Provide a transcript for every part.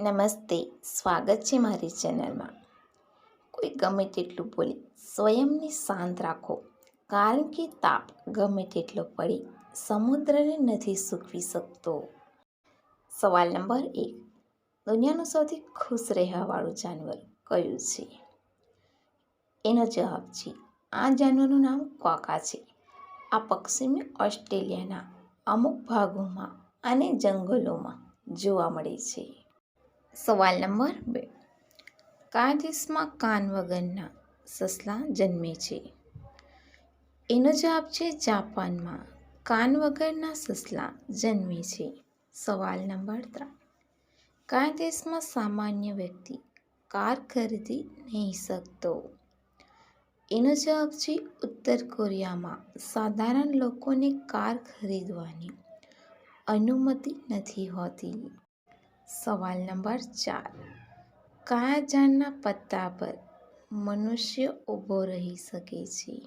નમસ્તે, સ્વાગત છે મારી ચેનલમાં. કોઈ ગમે તેટલું બોલે, સ્વયંને શાંત રાખો. કારણ કે તાપ ગમે તેટલો પડે, સમુદ્રને નથી સૂકવી શકતો. સવાલ નંબર એક. દુનિયાનું સૌથી ખુશ રહેવાવાળું જાનવર કયું છે? એનો જવાબ છે, આ જાનવરનું નામ કોકા છે. આ પશ્ચિમી ઓસ્ટ્રેલિયાના અમુક ભાગોમાં અને જંગલોમાં જોવા મળે છે. સવાલ નંબર બે. કયા દેશમાં કાન વગરના સસલા જન્મે છે. એનો જવાબ છે જાપાનમાં. કાન વગરના સસલા જન્મે છે. સવાલ નંબર ત્રણ. કયા દેશમાં સામાન્ય વ્યક્તિ કાર ખરીદી નહીં શકતો. એનો જવાબ છે ઉત્તર કોરિયામાં. સાધારણ લોકોને કાર ખરીદવાની અનુમતિ નથી હોતી. સવાલ નંબર ચાર. કયા ઝાડના પત્તા પર મનુષ્ય ઊભો રહી શકે છે?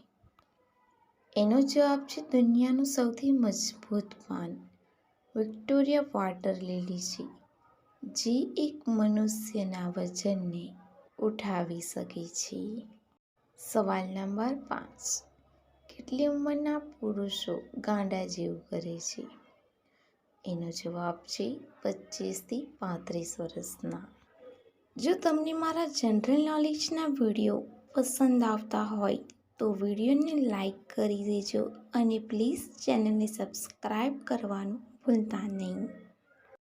એનો જવાબ છે દુનિયાનું સૌથી મજબૂત પાન, વિક્ટોરિયા વોટર લીલી છે, જે એક મનુષ્યના વજનને ઉઠાવી શકે છે. સવાલ નંબર પાંચ. કેટલી ઉંમરના પુરુષો ગાંડા જેવું કરે છે? એનો જવાબ છે પચીસથી પાંત્રીસ વર્ષના. જો તમને મારા જનરલ નોલેજના વીડિયો પસંદ આવતા હોય, તો વિડીયોને લાઈક કરી દેજો અને પ્લીઝ ચેનલને સબસ્ક્રાઈબ કરવાનું ભૂલતા નહીં.